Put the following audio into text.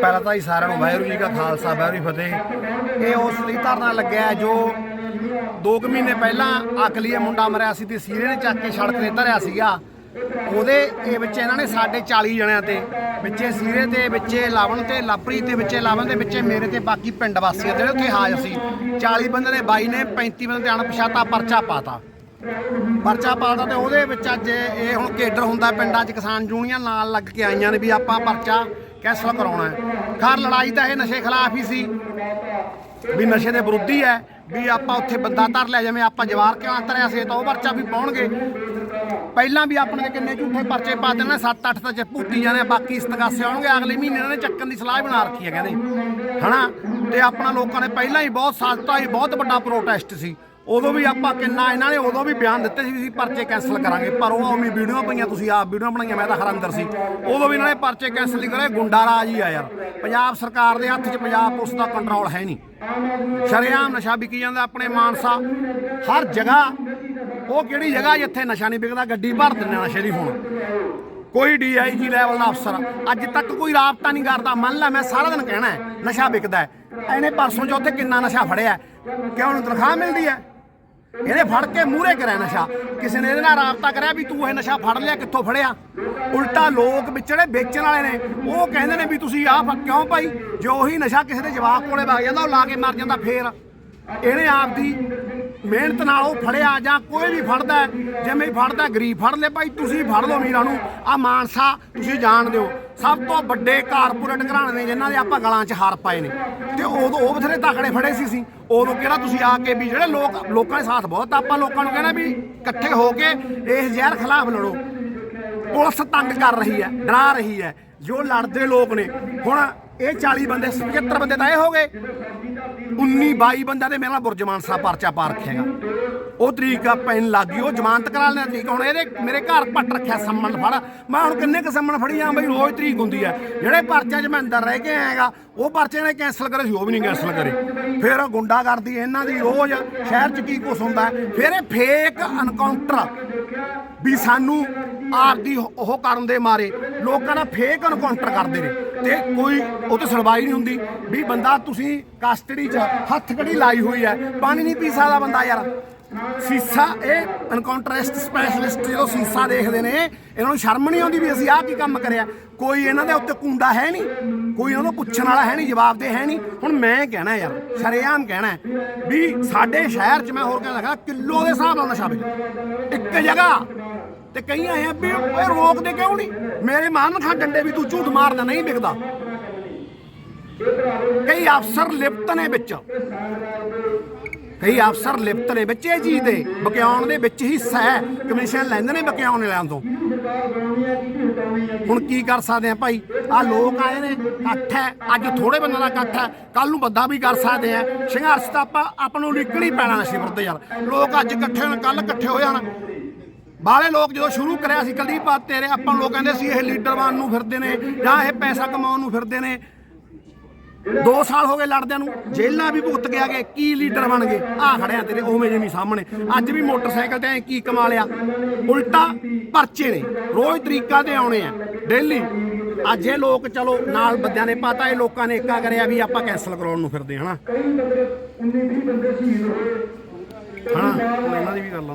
ਪਹਿਲਾਂ ਤਾਂ ਹੀ ਸਾਰਿਆਂ ਨੂੰ ਵਾਹਿਗੁਰੂ ਜੀ ਕਾ ਖਾਲਸਾ, ਵਾਹਿਗੁਰੂ ਜੀ ਫਤਿਹ। ਇਹ ਉਸ ਲਈ ਧਰਨਾ ਲੱਗਿਆ ਹੈ ਜੋ 2 ਮਹੀਨੇ ਪਹਿਲਾਂ ਅਕਲੀਏ ਮੁੰਡਾ ਮਰਿਆ ਸੀ ਤੇ ਸੀਰੇ ਨੇ ਚੱਕ ਕੇ ਸੜਕ ਤੇ ਧਰਿਆ ਸੀਗਾ। ਉਹਦੇ ਇਹ ਵਿੱਚ ਇਹਨਾਂ ਨੇ ਸਾਡੇ 40 ਜਣਿਆਂ ਤੇ ਵਿੱਚੇ ਸੀਰੇ ਤੇ ਵਿੱਚੇ ਲਾਵਣ ਤੇ, ਲਾਪਰੀ ਤੇ ਵਿੱਚੇ ਲਾਵਣ ਦੇ ਵਿੱਚੇ ਮੇਰੇ ਤੇ, ਬਾਕੀ ਪਿੰਡ ਵਾਸੀਆਂ ਜਿਹੜੇ ਉੱਥੇ ਹਾਜ਼ਰ ਸੀ। 40 ਬੰਦੇ ਨੇ, ਬਾਈ ਨੇ 35 ਬੰਦੇ ਤੇ ਅਣਪਛਾਤਾ ਪਰਚਾ ਪਾਤਾ। ਪਰਚਾ ਪਾਤਾ ਤੇ ਉਹਦੇ ਵਿੱਚ ਅੱਜ ਇਹ ਹੁਣ ਕੇਡਰ ਹੁੰਦਾ ਪਿੰਡਾਂ 'ਚ ਕਿਸਾਨ ਯੂਨੀਅਨ ਨਾਲ ਲੱਗ ਕੇ ਆਈਆਂ ਨੇ ਵੀ ਆਪਾਂ ਪਰਚਾ ਕੈਂਸਲ ਕਰਾਉਣਾ ਹੈ। ਖੈਰ ਲੜਾਈ ਤਾਂ ਇਹ ਨਸ਼ੇ ਖਿਲਾਫ ਹੀ ਸੀ। ਵੀ ਨਸ਼ੇ ਦੇ ਵਿਰੋਧੀ ਹੈ ਵੀ ਆਪਾਂ ਉੱਥੇ ਬੰਦਾ ਧਰ ਲਿਆ, ਜਿਵੇਂ ਆਪਾਂ ਜਵਾਰ ਕਿਉਂ ਧਰਿਆ ਸੀ ਤਾਂ ਉਹ ਪਰਚਾ ਵੀ ਪਾਉਣਗੇ। ਪਹਿਲਾਂ ਵੀ ਆਪਣੇ ਕਿੰਨੇ ਝੂਠੇ ਪਰਚੇ ਪਾ ਦੇਣੇ 7-8 ਤਾਂ ਚ ਭੂਤੀ ਜਾਣੇ ਬਾਕੀ ਇਸਤਗਾਸੇ ਆਉਣਗੇ ਅਗਲੇ ਮਹੀਨੇ ਇਹਨਾਂ ਨੇ ਚੱਕਣ ਦੀ ਸਲਾਹ ਬਣਾ ਰੱਖੀ ਹੈ ਕਹਿੰਦੇ। ਹਨਾ? ਤੇ ਆਪਣਾ ਲੋਕਾਂ ਨੇ ਪਹਿਲਾਂ ਹੀ ਬਹੁਤ ਸਾਜਤਾ ਹੀ ਬਹੁਤ ਵੱਡਾ ਪ੍ਰੋਟੈਸਟ ਸੀ। ਉਦੋਂ ਵੀ ਆਪਾਂ ਕਿੰਨਾ ਇਹਨਾਂ ਨੇ ਉਦੋਂ ਵੀ ਬਿਆਨ ਦਿੱਤੇ ਸੀ ਵੀ ਅਸੀਂ ਪਰਚੇ ਕੈਂਸਲ ਕਰਾਂਗੇ, ਪਰ ਉਹ ਉਵੇਂ ਵੀਡੀਓ ਪਈਆਂ, ਤੁਸੀਂ ਆਪ ਵੀਡੀਓ ਬਣਾਈਆਂ, ਮੈਂ ਤਾਂ ਹਰੰਦਰ ਸੀ। ਉਦੋਂ ਵੀ ਇਹਨਾਂ ਨੇ ਪਰਚੇ ਕੈਂਸਲ ਨਹੀਂ ਕਰੇ, ਗੁੰਡਾ ਰਾਜ ਹੀ ਆ ਯਾਰ। ਪੰਜਾਬ ਸਰਕਾਰ ਦੇ ਹੱਥ 'ਚ ਪੰਜਾਬ ਪੁਲਿਸ ਦਾ ਕੰਟਰੋਲ ਹੈ ਨਹੀਂ। ਸ਼ਰਿਆਮ ਨਸ਼ਾ ਵਿਕੀ ਜਾਂਦਾ ਆਪਣੇ ਮਾਨਸਾ। ਹਰ ਜਗ੍ਹਾ, ਉਹ ਕਿਹੜੀ ਜਗ੍ਹਾ ਜਿੱਥੇ ਨਸ਼ਾ ਨਹੀਂ ਵਿਕਦਾ, ਗੱਡੀ ਭਰ ਦਿੰਦੇ ਨਸ਼ੇ ਦੀ ਹੁਣ। ਕੋਈ ਡੀਆਈਜੀ ਲੈਵਲ ਦਾ ਅਫਸਰ ਅੱਜ ਤੱਕ ਕੋਈ ਰਾਬਤਾ ਨਹੀਂ ਕਰਦਾ। ਮੰਨ ਲੈ, ਮੈਂ ਸਾਰਾ ਦਿਨ ਕਹਿਣਾ ਹੈ, ਨਸ਼ਾ ਵਿਕਦਾ ਹੈ। ਇਹਨੇ ਪਰਸੋਂ ਜੋ ਉੱਥੇ ਕਿੰਨਾ ਨਸ਼ਾ ਫੜਿਆ ਹੈ? ਕਿਉਂ ਉਹਨੂੰ ਤਨਖਾਹ ਮਿਲਦੀ ਹੈ? ਇਹਨੇ ਫੜ ਕੇ ਮੂਹਰੇ ਕਰਿਆ ਨਸ਼ਾ। ਕਿਸੇ ਨੇ ਇਹਦੇ ਨਾਲ ਰਾਬਤਾ ਕਰਿਆ ਵੀ ਤੂੰ ਇਹ ਨਸ਼ਾ ਫੜ ਲਿਆ, ਕਿੱਥੋਂ ਫੜਿਆ? ਉਲਟਾ ਲੋਕ ਵਿੱਚ ਜਿਹੜੇ ਵੇਚਣ ਵਾਲੇ ਨੇ। ਉਹ ਕਹਿੰਦੇ ਨੇ ਵੀ ਤੁਸੀਂ ਆਹ ਕਿਉਂ ਭਾਈ? ਜੋ ਉਹੀ ਨਸ਼ਾ ਕਿਸੇ ਦੇ ਜਵਾਕ ਕੋਲੇ ਵਗ ਜਾਂਦਾ, ਉਹ ਲਾ ਕੇ ਮਰ ਜਾਂਦਾ ਫੇਰ। ਇਹਨੇ ਆਪਦੀ ਮਿਹਨਤ ਨਾਲ ਉਹ ਫੜਿਆ ਜਾਂ ਕੋਈ ਵੀ ਫੜਦਾ ਜਿਵੇਂ ਹੀ ਫੜਦਾ ਗਰੀਬ ਫੜ ਲੈ ਭਾਈ, ਤੁਸੀਂ ਫੜ ਲਓ ਅਮੀਰਾਂ ਨੂੰ। ਆ ਮਾਨਸਾ, ਤੁਸੀਂ ਜਾਣਦੇ ਹੋ ਸਭ ਤੋਂ ਵੱਡੇ ਕਾਰਪੋਰੇਟ ਘਰਾਣੇ ਨੇ ਜਿਨ੍ਹਾਂ ਦੇ ਆਪਾਂ ਗਲਾਂ 'ਚ ਹਾਰ ਪਾਏ ਨੇ। ਤੇ ਉਦੋਂ ਉਹ ਬਥੇਰੇ ਤਕੜੇ ਫੜੇ ਸੀ ਸੀ ਉਦੋਂ ਕਿਹੜਾ ਤੁਸੀਂ ਆ ਕੇ ਵੀ ਜਿਹੜੇ ਲੋਕ, ਲੋਕਾਂ ਦੇ ਸਾਥ ਬਹੁਤ ਆਪਾਂ ਲੋਕਾਂ ਨੂੰ ਕਹਿਣਾ ਵੀ ਇਕੱਠੇ ਹੋ ਕੇ ਇਸ ਜ਼ਹਿਰ ਖਿਲਾਫ ਲੜੋ। ਪੁਲਿਸ ਤੰਗ ਕਰ ਰਹੀ ਹੈ, ਡਰਾ ਰਹੀ ਹੈ। ਜੋ ਲੜਦੇ ਲੋਕ ਨੇ। ਹੁਣ ਇਹ 40 ਬੰਦੇ 75 ਬੰਦੇ ਤਾਂ ਇਹ ਹੋ ਗਏ। 19 22 ਬੰਦਿਆਂ ਦੇ ਮੇਰੇ ਨਾਲ ਸਾਹਿਬ ਪਰਚਾ ਪਾ ਰੱਖਿਆਗਾ ਉਹ ਤਰੀਕ ਆ ਪੈਨ ਲੱਗ ਗਈ, ਉਹ ਜ਼ਮਾਨਤ ਕਰਾ ਲੈਣਾ ਠੀਕ ਹੁਣ ਇਹਦੇ ਮੇਰੇ ਘਰ ਪੱਟ ਰੱਖਿਆ ਸੰਮਣ ਫੜ। ਮੈਂ ਹੁਣ ਕਿੰਨੇ ਕ ਸੰਮਣ ਫੜੀ ਆ ਬਈ, ਰੋਜ਼ ਤਰੀਕ ਹੁੰਦੀ ਆ। ਜਿਹੜੇ ਪਰਚਿਆਂ 'ਚ ਮੈਂ ਅੰਦਰ ਰਹਿ ਕੇ ਆਏਗਾ ਉਹ ਪਰਚੇ ਨੇ ਕੈਨਸਲ ਕਰੇ ਸੀ, ਉਹ ਵੀ ਨਹੀਂ ਕੈਨਸਲ ਕਰੇ। ਫਿਰ ਉਹ ਗੁੰਡਾ ਕਰਦੀ ਇਹਨਾਂ ਦੀ ਰੋਜ਼ ਸ਼ਹਿਰ 'ਚ ਕੀ ਕੁਛ ਹੁੰਦਾ ਫਿਰ ਇਹ ਫੇਕ ਐਨਕਾਊਂਟਰ ਵੀ ਸਾਨੂੰ ਆਪ ਦੀ ਉਹ ਕਰਨ ਦੇ ਮਾਰੇ। ਲੋਕਾਂ ਦਾ ਫੇਕ ਐਨਕਾਊਂਟਰ ਕਰਦੇ ਨੇ ਤੇ ਕੋਈ ਉਹ ਤੇ ਸੁਣਵਾਈ ਨਹੀਂ ਹੁੰਦੀ ਵੀ ਬੰਦਾ ਤੁਸੀਂ ਕਸਟਡੀ 'ਚ ਹੱਥ ਕੜੀ ਲਾਈ ਹੋਈ ਹੈ, ਪਾਣੀ ਨਹੀਂ ਪੀ ਸਕਦਾ ਬੰਦਾ ਯਾਰ। ਸੀਸਾ, ਇਹ ਐਨਕਾਊਂਟਰਿਸਟ ਸਪੈਸ਼ਲਿਸਟ ਜਦੋਂ ਸੀਸਾ ਦੇਖਦੇ ਨੇ, ਇਹਨਾਂ ਨੂੰ ਸ਼ਰਮ ਨਹੀਂ ਆਉਂਦੀ ਵੀ ਅਸੀਂ ਆਹ ਕੀ ਕੰਮ ਕਰਿਆ। ਕੋਈ ਇਹਨਾਂ ਦੇ ਉੱਤੇ ਕੁੰਡਾ ਹੈ ਨਹੀਂ, ਕੋਈ ਇਹਨਾਂ ਨੂੰ ਪੁੱਛਣ ਵਾਲਾ ਹੈ ਨਹੀਂ, ਜਵਾਬ ਦੇ ਹੈ ਨਹੀਂ। ਹੁਣ ਮੈਂ ਕਹਿਣਾ ਯਾਰ, ਸ਼ਰੇਆਮ ਕਹਿਣਾ ਵੀ ਸਾਡੇ ਸ਼ਹਿਰ 'ਚ ਮੈਂ ਹੋਰ ਕਹਿਣਾ ਲੱਗਾ, ਕਿਲੋ ਦੇ ਹਿਸਾਬ ਨਾਲ ਨਸ਼ਾ ਵਿਕਦਾ ਇੱਕ ਜਗ੍ਹਾ ਤੇ ਕਈ ਆਏ ਆ ਵੀ ਓਏ ਰੋਕਦੇ ਕਿਉਂ ਨਹੀਂ? ਮੇਰੇ ਮਾਨ ਖਾ ਡੰਡੇ ਵੀ ਤੂੰ ਝੂਠ ਮਾਰਦਾ ਨਹੀਂ ਵਿਕਦਾ। ਕਈ ਅਫਸਰ ਲਿਪਤ ਨੇ ਵਿੱਚ। ਕਈ ਅਫਸਰ ਲਿਪਤ ਨੇ ਵਿੱਚ ਇਹ ਚੀਜ਼ ਦੇ। ਬਕਿਆਉਣ ਦੇ ਵਿੱਚ ਹਿੱਸਾ ਹੈ ਕਮਿਸ਼ਨ ਲੈਂਦੇ ਨੇ ਬਕਿਆਉਣ ਵਾਲਿਆਂ ਤੋਂ। ਹੁਣ ਕੀ ਕਰ ਸਕਦੇ ਆ ਭਾਈ? ਆ ਲੋਕ ਆਏ ਨੇ, ਇਕੱਠ ਹੈ, ਅੱਜ ਥੋੜੇ ਬੰਦਿਆਂ ਦਾ ਇਕੱਠ ਹੈ ਕੱਲ ਨੂੰ ਬੰਦਾ ਵੀ ਕਰ ਸਕਦੇ ਆ। ਸੰਘਰਸ਼ ਤਾਂ ਆਪਾਂ ਆਪਾਂ ਨੂੰ ਨਿਕਲ ਹੀ ਪੈਣਾ ਨਸ਼ੇ ਵਿਰੁੱਧ ਯਾਰ। ਲੋਕ ਅੱਜ ਇਕੱਠੇ ਹੋਣ ਕੱਲ ਇਕੱਠੇ ਹੋ ਜਾਣ। ਬਾਹਲੇ ਲੋਕ ਜਦੋਂ ਸ਼ੁਰੂ ਕਰਿਆ ਸੀ ਕੁਲਦੀਪ ਆ ਤੇਰੇ ਆਪਾਂ ਲੋਕ ਕਹਿੰਦੇ ਸੀ ਇਹ ਲੀਡਰ ਬਣ ਨੂੰ ਫਿਰਦੇ ਨੇ ਜਾਂ ਇਹ ਪੈਸਾ ਕਮਾਉਣ ਨੂੰ ਫਿਰਦੇ ਨੇ। 2 ਸਾਲ ਹੋ ਗਏ ਲੜਦਿਆਂ ਨੂੰ ਜੇਲਾਂ ਵੀ ਭੁਗਤ ਕੇ ਆ ਗਏ ਕੀ ਲੀਡਰ ਬਣ ਗਏ? ਆ ਖੜਿਆ ਤੇਰੇ ਉਵੇਂ ਜਿਵੇਂ ਸਾਹਮਣੇ। ਅੱਜ ਵੀ ਮੋਟਰਸਾਈਕਲ ਤੇ ਐ ਕੀ ਕਮਾ ਲਿਆ? ਉਲਟਾ ਪਰਚੇ ਨੇ ਰੋਜ਼ ਤਰੀਕਾ ਤੇ ਆਉਣੇ ਆ ਡੇਲੀ ਅੱਜ ਇਹ ਲੋਕ ਚਲੋ ਨਾਲ ਬੰਦਿਆਂ ਨੇ ਪਤਾ ਇਹ ਲੋਕਾਂ ਨੇ ਏਕਾ ਕਰਿਆ ਵੀ ਆਪਾਂ ਕੈਨਸਲ ਕਰਾਉਣ ਨੂੰ ਫਿਰਦੇ ਹਨਾ? ਹਾਂ ਇਹਨਾਂ ਦੀ ਵੀ ਗੱਲ ਆ